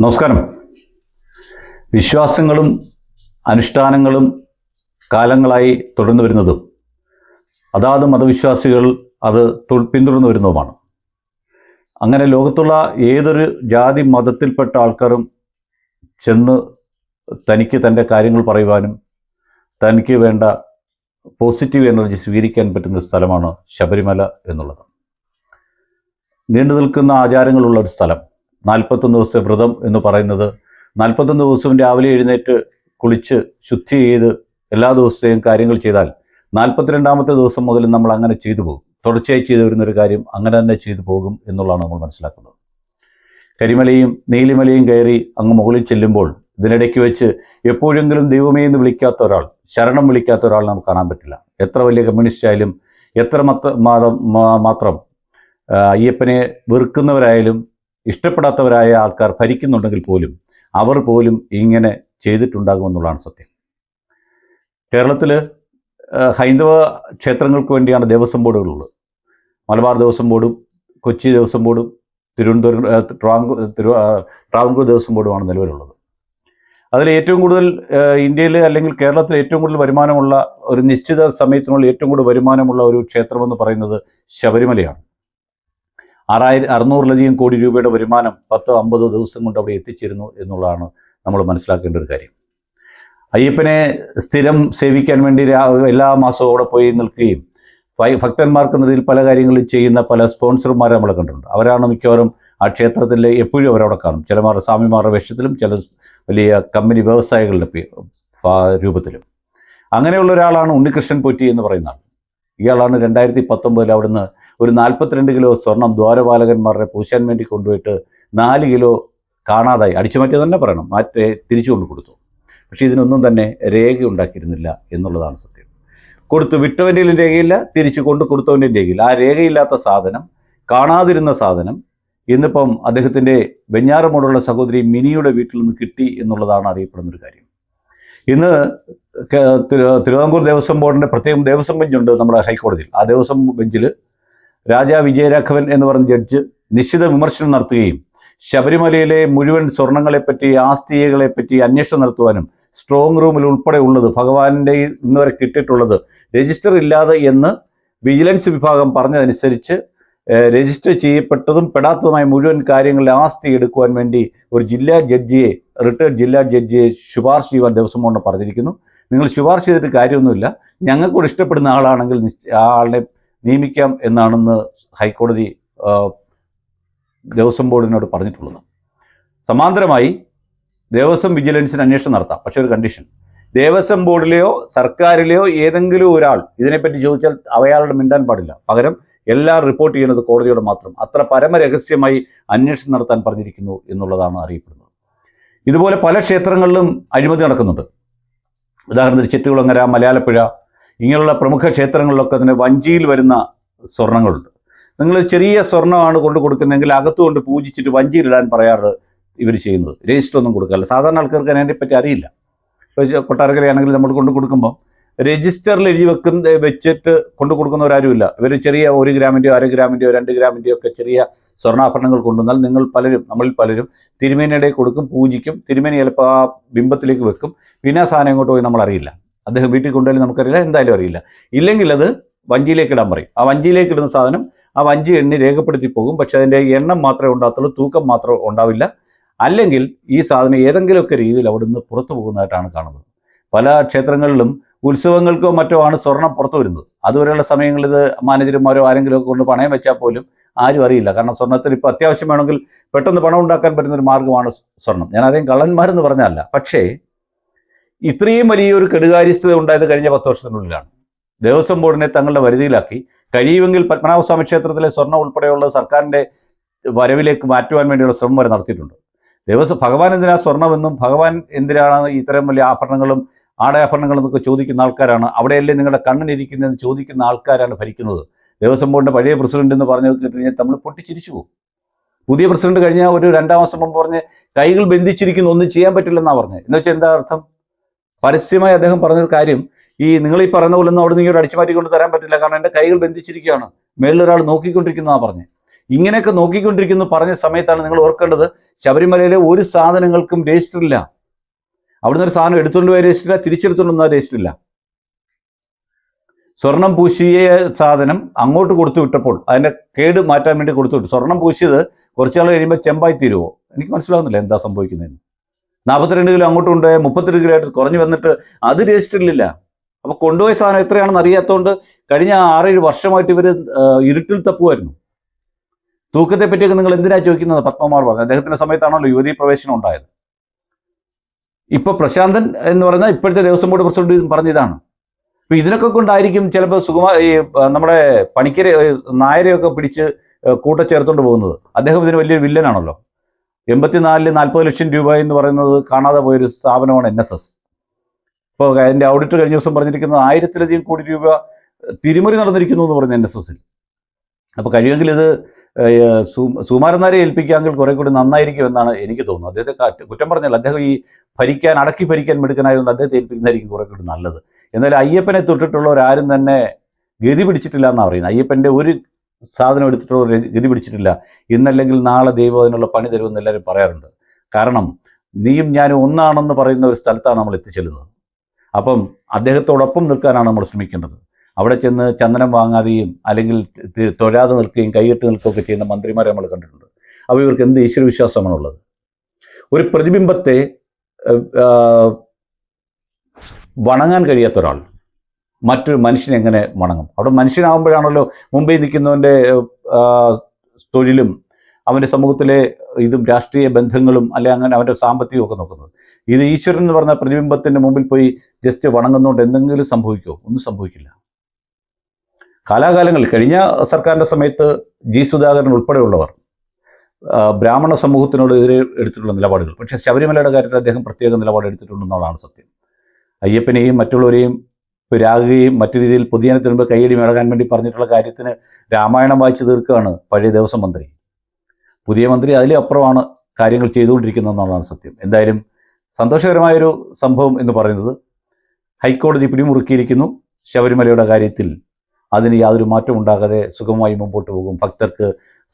നമസ്കാരം. വിശ്വാസങ്ങളും അനുഷ്ഠാനങ്ങളും കാലങ്ങളായി തുടർന്നു വരുന്നതും അതാത് മതവിശ്വാസികൾ അത് പിന്തുടർന്നു വരുന്നതുമാണ്. അങ്ങനെ ലോകത്തുള്ള ഏതൊരു ജാതി മതത്തിൽപ്പെട്ട ആൾക്കാരും ചെന്ന് തനിക്ക് തന്റെ കാര്യങ്ങൾ പറയുവാനും തനിക്ക് വേണ്ട പോസിറ്റീവ് എനർജി സ്വീകരിക്കാൻ പറ്റുന്ന സ്ഥലമാണ് ശബരിമല എന്നുള്ളത്. നീണ്ടു നിൽക്കുന്ന ആചാരങ്ങളുള്ള ഒരു സ്ഥലം. നാൽപ്പത്തൊന്ന് ദിവസത്തെ വ്രതം എന്ന് പറയുന്നത്. നാൽപ്പത്തൊന്ന് ദിവസം രാവിലെ എഴുന്നേറ്റ് കുളിച്ച് ശുദ്ധി ചെയ്ത് എല്ലാ ദിവസത്തെയും കാര്യങ്ങൾ ചെയ്താൽ നാൽപ്പത്തിരണ്ടാമത്തെ ദിവസം മുതൽ നമ്മൾ അങ്ങനെ ചെയ്തു പോകും. തുടർച്ചയായി ചെയ്തു വരുന്നൊരു കാര്യം അങ്ങനെ തന്നെ ചെയ്തു പോകും എന്നുള്ളതാണ് നമ്മൾ മനസ്സിലാക്കുന്നത്. കരിമലയും നീലിമലയും കയറി അങ്ങ് മുകളിൽ ചെല്ലുമ്പോൾ ഇതിനിടയ്ക്ക് വെച്ച് എപ്പോഴെങ്കിലും ദൈവമേ എന്ന് വിളിക്കാത്ത ഒരാൾ ശരണം വിളിക്കാത്ത ഒരാൾ നമുക്ക് കാണാൻ പറ്റില്ല. എത്ര വലിയ കമ്മ്യൂണിസ്റ്റ് ആയാലും എത്ര മാത്രം മാത്രം അയ്യപ്പനെ വെറുക്കുന്നവരായാലും ഇഷ്ടപ്പെടാത്തവരായ ആൾക്കാർ ഭരിക്കുന്നുണ്ടെങ്കിൽ പോലും അവർ പോലും ഇങ്ങനെ ചെയ്തിട്ടുണ്ടാകുമെന്നുള്ളതാണ് സത്യം. കേരളത്തിൽ ഹൈന്ദവ ക്ഷേത്രങ്ങൾക്ക് വേണ്ടിയാണ് ദേവസ്വം ബോർഡുകളുള്ളത് മലബാർ ദേവസ്വം ബോർഡും കൊച്ചി ദേവസ്വം ബോർഡും തിരുവനന്തപുരം ട്രാവൻകൂർ ട്രാവൻകൂർ ദേവസ്വം ബോർഡുമാണ് നിലവിലുള്ളത്. അതിൽ ഏറ്റവും കൂടുതൽ ഇന്ത്യയിൽ അല്ലെങ്കിൽ കേരളത്തിൽ ഏറ്റവും കൂടുതൽ വരുമാനമുള്ള ഒരു നിശ്ചിത സമയത്തിനുള്ള ഏറ്റവും കൂടുതൽ വരുമാനമുള്ള ഒരു ക്ഷേത്രമെന്ന് പറയുന്നത് ശബരിമലയാണ്. ആറായിരം അറുന്നൂറിലധികം കോടി രൂപയുടെ വരുമാനം പത്ത് അമ്പത് ദിവസം കൊണ്ട് അവിടെ എത്തിച്ചിരുന്നു എന്നുള്ളതാണ് നമ്മൾ മനസ്സിലാക്കേണ്ട ഒരു കാര്യം. അയ്യപ്പനെ സ്ഥിരം സേവിക്കാൻ വേണ്ടി എല്ലാ മാസവും അവിടെ പോയി നിൽക്കുകയും ഭക്തന്മാർക്ക് നിലയിൽ പല കാര്യങ്ങളും ചെയ്യുന്ന പല സ്പോൺസർമാരെ നമ്മൾ കണ്ടിട്ടുണ്ട്. അവരാണ് മിക്കവാറും ആ ക്ഷേത്രത്തിൽ എപ്പോഴും അവരവിടെ കാണും. ചിലമാർ സ്വാമിമാരുടെ വേഷത്തിലും ചില വലിയ കമ്പനി വ്യവസായികളുടെ രൂപത്തിലും. അങ്ങനെയുള്ള ഒരാളാണ് ഉണ്ണികൃഷ്ണൻ പൊറ്റി എന്ന് പറയുന്ന ആൾ. ഇയാളാണ് രണ്ടായിരത്തി പത്തൊമ്പതിൽ അവിടുന്ന് ഒരു നാൽപ്പത്തിരണ്ട് കിലോ സ്വർണം ദ്വാരപാലകന്മാരുടെ പൂശാൻ വേണ്ടി കൊണ്ടുപോയിട്ട് നാല് കിലോ കാണാതായി. അടിച്ചു മാറ്റിയത് തന്നെ പറയണം. മാറ്റി തിരിച്ചു കൊണ്ട് കൊടുത്തു. പക്ഷേ ഇതിനൊന്നും തന്നെ രേഖ ഉണ്ടാക്കിയിരുന്നില്ല എന്നുള്ളതാണ് സത്യം. കൊടുത്തു വിട്ടവന്റെയിലും രേഖയില്ല തിരിച്ചു കൊണ്ട് കൊടുത്തവന്റെയും രേഖയില്ല. ആ രേഖയില്ലാത്ത സാധനം കാണാതിരുന്ന സാധനം ഇന്നിപ്പം അദ്ദേഹത്തിന്റെ വെഞ്ഞാറമോടുള്ള സഹോദരി മിനിയുടെ വീട്ടിൽ നിന്ന് കിട്ടി എന്നുള്ളതാണ് അറിയപ്പെടുന്ന ഒരു കാര്യം. ഇന്ന് തിരുവിതാംകൂർ ദേവസ്വം ബോർഡിന്റെ പ്രത്യേകം ദേവസ്വം ബെഞ്ചുണ്ട് നമ്മുടെ ഹൈക്കോടതിയിൽ. ആ ദേവസ്വം ബെഞ്ചിൽ രാജാ വിജയരാഘവൻ എന്ന് പറഞ്ഞ ജഡ്ജ് നിശ്ചിത വിമർശനം നടത്തുകയും ശബരിമലയിലെ മുഴുവൻ സ്വർണങ്ങളെപ്പറ്റി ആസ്തികളെപ്പറ്റി അന്വേഷണം നടത്തുവാനും സ്ട്രോങ് റൂമിൽ ഉൾപ്പെടെ ഉള്ളത് ഭഗവാന്റെ ഇന്ന് വരെ കിട്ടിയിട്ടുള്ളത് രജിസ്റ്റർ ഇല്ലാതെ എന്ന് വിജിലൻസ് വിഭാഗം പറഞ്ഞതനുസരിച്ച് രജിസ്റ്റർ ചെയ്യപ്പെട്ടതും പെടാത്തതുമായ മുഴുവൻ കാര്യങ്ങളിൽ ആസ്തി എടുക്കുവാൻ വേണ്ടി ഒരു ജില്ലാ ജഡ്ജിയെ റിട്ടയർഡ് ജില്ലാ ജഡ്ജിയെ ശുപാർശ ചെയ്യുവാൻ ദിവസം കൊണ്ട് പറഞ്ഞിരിക്കുന്നു. നിങ്ങൾ ശുപാർശ ചെയ്തിട്ട് കാര്യമൊന്നുമില്ല. ഞങ്ങൾക്കൂടെ ഇഷ്ടപ്പെടുന്ന ആളാണെങ്കിൽ ആ ആളെ നിയമിക്കാം എന്നാണെന്ന് ഹൈക്കോടതി ദേവസ്വം ബോർഡിനോട് പറഞ്ഞിട്ടുള്ളത്. സമാന്തരമായി ദേവസ്വം വിജിലൻസിന് അന്വേഷണം നടത്താം. പക്ഷേ ഒരു കണ്ടീഷൻ ദേവസ്വം ബോർഡിലെയോ സർക്കാരിലെയോ ഏതെങ്കിലും ഒരാൾ ഇതിനെപ്പറ്റി ചോദിച്ചാൽ അവയാളുടെ മിണ്ടാൻ പാടില്ല. പകരം എല്ലാം റിപ്പോർട്ട് ചെയ്യുന്നത് കോടതിയോട് മാത്രം. അത്ര പരമരഹസ്യമായി അന്വേഷണം നടത്താൻ പറഞ്ഞിരിക്കുന്നു എന്നുള്ളതാണ് അറിയപ്പെടുന്നത്. ഇതുപോലെ പല ക്ഷേത്രങ്ങളിലും അഴിമതി നടക്കുന്നുണ്ട്. ഉദാഹരണത്തിന് ചെറ്റുകുളങ്ങര മലയാളപ്പുഴ ഇങ്ങനെയുള്ള പ്രമുഖ ക്ഷേത്രങ്ങളിലൊക്കെ തന്നെ വഞ്ചിയിൽ വരുന്ന സ്വർണങ്ങളുണ്ട്. നിങ്ങൾ ചെറിയ സ്വർണമാണ് കൊണ്ട് കൊടുക്കുന്നതെങ്കിൽ അകത്തു കൊണ്ട് പൂജിച്ചിട്ട് വഞ്ചിയിലിടാൻ പറയാറ് ഇവർ ചെയ്യുന്നത്. രജിസ്റ്റർ ഒന്നും കൊടുക്കാറില്ല. സാധാരണ ആൾക്കാർക്ക് അതിനെപ്പറ്റി അറിയില്ല. കൊട്ടാരക്കരയാണെങ്കിൽ നമ്മൾ കൊണ്ട് കൊടുക്കുമ്പോൾ രജിസ്റ്ററിൽ എഴുതി വെക്കുന്ന വെച്ചിട്ട് കൊണ്ട് കൊടുക്കുന്നവരാരുമില്ല. ഇവർ ചെറിയ ഒരു ഗ്രാമിന്റെയോ അര ഗ്രാമിന്റെയോ രണ്ട് ഗ്രാമിന്റെയോ ഒക്കെ ചെറിയ സ്വർണാഭരണങ്ങൾ കൊണ്ടുവന്നാൽ നിങ്ങൾ പലരും നമ്മളിൽ പലരും തിരുമേനിയുടെ കൊടുക്കും പൂജിക്കും തിരുമേനി ചിലപ്പോൾ ആ ബിംബത്തിലേക്ക് വെക്കും. പിന്നെ സാധനം എങ്ങോട്ട് പോയി നമ്മൾ അറിയില്ല. അദ്ദേഹം വീട്ടിൽ കൊണ്ടുപോയാലും നമുക്കറിയില്ല എന്തായാലും അറിയില്ല. ഇല്ലെങ്കിൽ അത് വഞ്ചിയിലേക്ക് ഇടാൻ പറയും. ആ വഞ്ചിയിലേക്ക് ഇടുന്ന സാധനം ആ വഞ്ചി എണ്ണി രേഖപ്പെടുത്തി പോകും. പക്ഷേ അതിന്റെ എണ്ണം മാത്രമേ ഉണ്ടാകത്തുള്ളൂ തൂക്കം മാത്രം ഉണ്ടാവില്ല. അല്ലെങ്കിൽ ഈ സാധനം ഏതെങ്കിലുമൊക്കെ രീതിയിൽ അവിടെ നിന്ന് പുറത്തു പോകുന്നതായിട്ടാണ് കാണുന്നത്. പല ക്ഷേത്രങ്ങളിലും ഉത്സവങ്ങൾക്കോ മറ്റോ ആണ് സ്വർണം പുറത്തു വരുന്നത്. അതുവരെയുള്ള സമയങ്ങളിൽ ഇത് മാനേജർമാരോ ആരെങ്കിലും ഒക്കെ കൊണ്ട് പണയം വെച്ചാൽ പോലും ആരും അറിയില്ല. കാരണം സ്വർണത്തിന് ഇപ്പോൾ അത്യാവശ്യം വേണമെങ്കിൽ പെട്ടെന്ന് പണം ഉണ്ടാക്കാൻ പറ്റുന്ന ഒരു മാർഗമാണ് സ്വർണം. ഞാൻ ആരെയും കള്ളന്മാരെന്ന് പറഞ്ഞല്ല പക്ഷേ ഇത്രയും വലിയൊരു കെടുകാര്യസ്ഥത ഉണ്ടായത് കഴിഞ്ഞ പത്ത് വർഷത്തിനുള്ളിലാണ്. ദേവസ്വം ബോർഡിനെ തങ്ങളുടെ വരുതിയിലാക്കി. കഴിയുമെങ്കിൽ പത്മനാഭസ്വാമി ക്ഷേത്രത്തിലെ സ്വർണം ഉൾപ്പെടെയുള്ള സർക്കാരിന്റെ വരവിലേക്ക് മാറ്റുവാൻ വേണ്ടിയുള്ള ശ്രമം വരെ നടത്തിയിട്ടുണ്ട്. ദേവസ്വം ഭഗവാൻ എന്തിനാ സ്വർണമെന്നും ഭഗവാൻ എന്തിനാണ് ഇത്തരം വലിയ ആഭരണങ്ങളും ആടയാഭരണങ്ങളും എന്നൊക്കെ ചോദിക്കുന്ന ആൾക്കാരാണ്. അവിടെയല്ലേ നിങ്ങളുടെ കണ്ണിനിരിക്കുന്നതെന്ന് ചോദിക്കുന്ന ആൾക്കാരാണ് ഭരിക്കുന്നത്. ദേവസ്വം ബോർഡിന്റെ പഴയ പ്രസിഡന്റ് എന്ന് പറഞ്ഞത് കഴിഞ്ഞാൽ നമ്മൾ പൊട്ടിച്ചിരിച്ചു പോകും. പുതിയ പ്രസിഡന്റ് കഴിഞ്ഞ ഒരു രണ്ടാം മാസം മുമ്പ് പറഞ്ഞ് കൈകൾ ബന്ധിച്ചിരിക്കുന്നു ഒന്നും ചെയ്യാൻ പറ്റില്ലെന്നാണ് പറഞ്ഞത്. എന്ന് വെച്ചാൽ എന്താ അർത്ഥം? പരസ്യമായി അദ്ദേഹം പറഞ്ഞ കാര്യം ഈ നിങ്ങൾ ഈ പറയുന്ന പോലെ ഒന്നും അവിടെ നിന്ന് ഇങ്ങോട്ട് അടിച്ചു മാറ്റിക്കൊണ്ട് തരാൻ പറ്റില്ല. കാരണം എന്റെ കൈകൾ ബന്ധിച്ചിരിക്കുകയാണ്. മേളിലൊരാൾ നോക്കിക്കൊണ്ടിരിക്കുന്നതാണ് പറഞ്ഞത് ഇങ്ങനെയൊക്കെ നോക്കിക്കൊണ്ടിരിക്കുന്നു പറഞ്ഞ സമയത്താണ് നിങ്ങൾ ഓർക്കേണ്ടത് ശബരിമലയിലെ ഒരു സാധനങ്ങൾക്കും രജിസ്റ്റർ ഇല്ല. അവിടുന്ന് ഒരു സാധനം എടുത്തുകൊണ്ട് പോയ വന്ന രജിസ്റ്റർ ഇല്ല. സ്വർണം പൂശിയ സാധനം അങ്ങോട്ട് കൊടുത്തു വിട്ടപ്പോൾ അതിന്റെ കേട് മാറ്റാൻ വേണ്ടി കൊടുത്തു വിട്ടു. സ്വർണം പൂശിയത് കുറച്ചാൾ കഴിയുമ്പോൾ ചെമ്പായി തീരുമോ എനിക്ക് മനസ്സിലാവുന്നില്ല എന്താ സംഭവിക്കുന്നതെന്ന്. നാൽപ്പത്തിരണ്ട് കിലോ അങ്ങോട്ട് ഉണ്ട് മുപ്പത്തിരണ്ട് കിലോ ആയിട്ട് കുറഞ്ഞു വന്നിട്ട് അത് രജിസ്റ്ററിലില്ല അപ്പോൾ കൊണ്ടുപോയ സാധനം എത്രയാണെന്ന് അറിയാത്തതുകൊണ്ട് കഴിഞ്ഞ ആറേഴ് വർഷമായിട്ട് ഇവർ ഇരുട്ടിൽ തപ്പുമായിരുന്നു തൂക്കത്തെ പറ്റിയൊക്കെ നിങ്ങൾ എന്തിനാ ചോദിക്കുന്നത്? പത്മകുമാർ പറഞ്ഞു. അദ്ദേഹത്തിന്റെ സമയത്താണല്ലോ യുവതീ പ്രവേശനം ഉണ്ടായത്. ഇപ്പൊ പ്രശാന്തൻ എന്ന് പറഞ്ഞാൽ ഇപ്പോഴത്തെ ദേവസ്വം ബോർഡ് പ്രസിഡന്റ് പറഞ്ഞതാണ്. അപ്പൊ ഇതിനൊക്കെ കൊണ്ടായിരിക്കും ചിലപ്പോൾ സുകുമാർ ഈ നമ്മുടെ പണിക്കരെ നായരെയൊക്കെ പിടിച്ച് കൂട്ടം കൂട്ടച്ചേർത്തുകൊണ്ട് പോകുന്നത്. അദ്ദേഹം ഇതിന് വലിയൊരു വില്ലനാണല്ലോ. എൺപത്തിനാലിൽ നാൽപ്പത് ലക്ഷം രൂപ എന്ന് പറയുന്നത് കാണാതെ പോയൊരു സ്ഥാപനമാണ് എൻ എസ് എസ്. ഇപ്പോൾ അതിന്റെ ഓഡിറ്റ് കഴിഞ്ഞ ദിവസം പറഞ്ഞിരിക്കുന്നത് ആയിരത്തിലധികം കോടി രൂപ തിരിമറി നടന്നിരിക്കുന്നു എന്ന് പറഞ്ഞു എൻ എസ് എസിൽ അപ്പോൾ കഴിയുമെങ്കിൽ ഇത് സുമാരനാരെ ഏൽപ്പിക്കാമെങ്കിൽ കുറെ കൂടി നന്നായിരിക്കും എന്നാണ് എനിക്ക് തോന്നുന്നത്. അദ്ദേഹത്തെ കാറ്റ് കുറ്റം പറഞ്ഞാൽ അദ്ദേഹം ഈ ഭരിക്കാൻ അടക്കി ഭരിക്കാൻ മെടുക്കനായതുകൊണ്ട് അദ്ദേഹത്തെ ഏൽപ്പിക്കുന്നതായിരിക്കും കുറെ കൂടി നല്ലത്. എന്നാൽ അയ്യപ്പനെ തൊട്ടിട്ടുള്ളവരാരും തന്നെ ഗതി പിടിച്ചിട്ടില്ല എന്നാണ് പറയുന്നത്. അയ്യപ്പന്റെ ഒരു സാധനം എടുത്തിട്ടോ ഗതി പിടിച്ചിട്ടില്ല. ഇന്നല്ലെങ്കിൽ നാളെ ദൈവം അതിനുള്ള പണി തരുമെന്ന് എല്ലാവരും പറയാറുണ്ട്. കാരണം നീയും ഞാനും ഒന്നാണെന്ന് പറയുന്ന ഒരു സ്ഥലത്താണ് നമ്മൾ എത്തിച്ചെല്ലുന്നത്. അപ്പം അദ്ദേഹത്തോടൊപ്പം നിൽക്കാനാണ് നമ്മൾ ശ്രമിക്കേണ്ടത്. അവിടെ ചെന്ന് ചന്ദനം വാങ്ങാതെയും അല്ലെങ്കിൽ തൊഴാതെ നിൽക്കുകയും കൈയിട്ട് നിൽക്കുകയൊക്കെ ചെയ്യുന്ന മന്ത്രിമാരെ നമ്മൾ കണ്ടിട്ടുണ്ട്. അപ്പോൾ ഇവർക്ക് എന്ത് ഈശ്വരവിശ്വാസമാണുള്ളത് ഒരു പ്രതിബിംബത്തെ വണങ്ങാൻ കഴിയാത്ത ഒരാൾ. മറ്റൊരു മനുഷ്യനെ എങ്ങനെ അവിടെ മനുഷ്യനാകുമ്പോഴാണല്ലോ മുംബൈ നിൽക്കുന്നവന്റെ തൊഴിലും അവന്റെ സമൂഹത്തിലെ ഇതും രാഷ്ട്രീയ ബന്ധങ്ങളും അല്ലെ അങ്ങനെ അവന്റെ സാമ്പത്തികവും ഒക്കെ നോക്കുന്നത്. ഇത് ഈശ്വരൻ എന്ന് പറഞ്ഞ പ്രതിബിംബത്തിന്റെ മുമ്പിൽ പോയി ജസ്റ്റ് വണങ്ങുന്നതുകൊണ്ട് എന്തെങ്കിലും സംഭവിക്കുമോ ഒന്നും സംഭവിക്കില്ല. കാലാകാലങ്ങളിൽ കഴിഞ്ഞ സർക്കാരിന്റെ സമയത്ത് ജി സുധാകരൻ ഉൾപ്പെടെയുള്ളവർ ബ്രാഹ്മണ സമൂഹത്തിനോട് എതിരെ എടുത്തിട്ടുള്ള നിലപാടുകൾ. പക്ഷേ ശബരിമലയുടെ കാര്യത്തിൽ അദ്ദേഹം പ്രത്യേക നിലപാട് എടുത്തിട്ടുണ്ടെന്നുള്ളതാണ് സത്യം. അയ്യപ്പനെയും മറ്റുള്ളവരെയും രാഗുകയും മറ്റു രീതിയിൽ പൊതുജനത്തിന് മുമ്പ് കൈയടി മേടകാൻ വേണ്ടി പറഞ്ഞിട്ടുള്ള കാര്യത്തിന് രാമായണം വായിച്ചു തീർക്കുകയാണ് പഴയ ദേവസ്വം മന്ത്രി. പുതിയ മന്ത്രി അതിലും അപ്പുറമാണ് കാര്യങ്ങൾ ചെയ്തുകൊണ്ടിരിക്കുന്നതെന്നുള്ളതാണ് സത്യം. എന്തായാലും സന്തോഷകരമായൊരു സംഭവം എന്ന് പറയുന്നത് ഹൈക്കോടതി പിടിമുറുക്കിയിരിക്കുന്നു. ശബരിമലയുടെ കാര്യത്തിൽ അതിന് യാതൊരു മാറ്റം ഉണ്ടാകാതെ സുഗമമായി മുമ്പോട്ട് പോകും. ഭക്തർക്ക്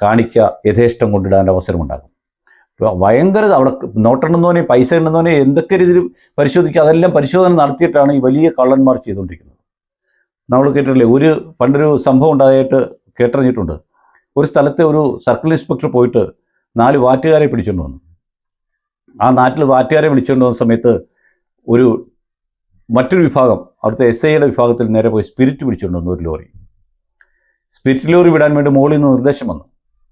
കാണിക്ക യഥേഷ്ടം കൊണ്ടിടാൻ അവസരമുണ്ടാകും. ഭയങ്കര അവിടെ നോട്ടെണ്ണുന്നവനെ പൈസ എണ്ണുന്നവനെ എന്തൊക്കെ രീതിയിൽ പരിശോധിക്കുക അതെല്ലാം പരിശോധന നടത്തിയിട്ടാണ് ഈ വലിയ കള്ളന്മാർ ചെയ്തുകൊണ്ടിരിക്കുന്നത്. നമ്മൾ കേട്ടിട്ടില്ലേ ഒരു പണ്ടൊരു സംഭവം ഉണ്ടായിട്ട് കേട്ടറിഞ്ഞിട്ടുണ്ട്. ഒരു സ്ഥലത്തെ ഒരു സർക്കിൾ ഇൻസ്പെക്ടർ പോയിട്ട് നാല് വാറ്റുകാരെ പിടിച്ചുകൊണ്ട് വന്നു. ആ നാട്ടിൽ വാറ്റുകാരെ വിളിച്ചുകൊണ്ട് വന്ന സമയത്ത് ഒരു മറ്റൊരു വിഭാഗം അവിടുത്തെ എസ് ഐയുടെ വിഭാഗത്തിൽ നേരെ പോയി സ്പിരിറ്റ് പിടിച്ചുകൊണ്ട് വന്നു ഒരു ലോറി. സ്പിരിറ്റ് ലോറി വിടാൻ വേണ്ടി മുകളിൽ നിന്ന് നിർദ്ദേശം വന്നു.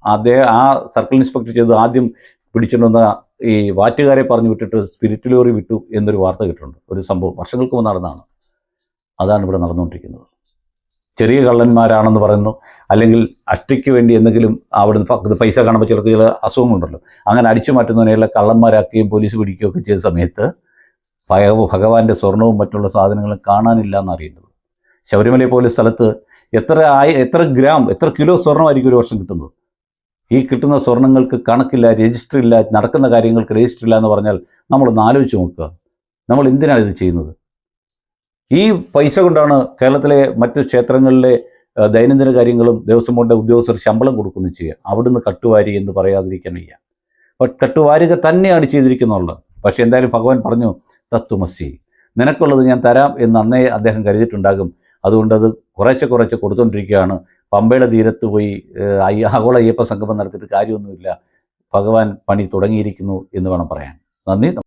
അദ്ദേഹം ആ സർക്കിൾ ഇൻസ്പെക്ടർ ചെയ്ത് ആദ്യം പിടിച്ചുകൊണ്ട് വന്ന ഈ വാറ്റുകാരെ പറഞ്ഞു വിട്ടിട്ട് സ്പിരിറ്റ് ലോറി വിട്ടു എന്നൊരു വാർത്ത കിട്ടുന്നുണ്ട് ഒരു സംഭവം വർഷങ്ങൾക്ക് മുമ്പ് നടന്നതാണ്. അതാണ് ഇവിടെ നടന്നുകൊണ്ടിരിക്കുന്നത്. ചെറിയ കള്ളന്മാരാണെന്ന് പറയുന്നു. അല്ലെങ്കിൽ അഷ്ടിക്ക് വേണ്ടി എന്തെങ്കിലും അവിടുന്ന് പൈസ കാണുമ്പോൾ ചിലർക്ക് ചില അസുഖങ്ങളുണ്ടല്ലോ. അങ്ങനെ അടിച്ചു മാറ്റുന്നതിനെല്ലാം കള്ളന്മാരാക്കുകയും പോലീസ് പിടിക്കുകയൊക്കെ ചെയ്ത സമയത്ത് ഭഗവാന്റെ സ്വർണവും മറ്റുള്ള സാധനങ്ങളും കാണാനില്ല എന്നറിയുന്നത് ശബരിമല പോലെ സ്ഥലത്ത് എത്ര ആയി എത്ര ഗ്രാം എത്ര കിലോ സ്വർണമായിരിക്കും ഒരു വർഷം കിട്ടുന്നത്? ഈ കിട്ടുന്ന സ്വർണങ്ങൾക്ക് കണക്കില്ല രജിസ്റ്റർ ഇല്ല നടക്കുന്ന കാര്യങ്ങൾക്ക് രജിസ്റ്റർ ഇല്ല എന്ന് പറഞ്ഞാൽ നമ്മളൊന്ന് ആലോചിച്ച് നോക്കുക. നമ്മൾ എന്തിനാണ് ഇത് ചെയ്യുന്നത്? ഈ പൈസ കൊണ്ടാണ് കേരളത്തിലെ മറ്റ് ക്ഷേത്രങ്ങളിലെ ദൈനംദിന കാര്യങ്ങളും ദേവസ്വം ബോർഡിന്റെ ഉദ്യോഗസ്ഥർ ശമ്പളം കൊടുക്കുന്നു ചെയ്യുക. അവിടുന്ന് കട്ടുവാരി എന്ന് പറയാതിരിക്കാൻ വയ്യ. അപ്പോൾ കട്ടുവാരിക തന്നെയാണ് ചെയ്തിരിക്കുന്നുള്ളത് പക്ഷേ എന്തായാലും ഭഗവാൻ പറഞ്ഞു തത്വമസി. നിനക്കുള്ളത് ഞാൻ തരാം എന്ന് അന്നേ അദ്ദേഹം കരുതിയിട്ടുണ്ടാകും. അതുകൊണ്ട് അത് കുറേശ്ശെ കുറേശ്ശെ കൊടുത്തുകൊണ്ടിരിക്കുകയാണ്. പമ്പയുടെ തീരത്ത് പോയി ആഗോള അയ്യപ്പ സംഗമം നടത്തിയിട്ട് കാര്യമൊന്നുമില്ല. ഭഗവാൻ പണി തുടങ്ങിയിരിക്കുന്നു എന്ന് വേണം പറയാൻ. നന്ദി.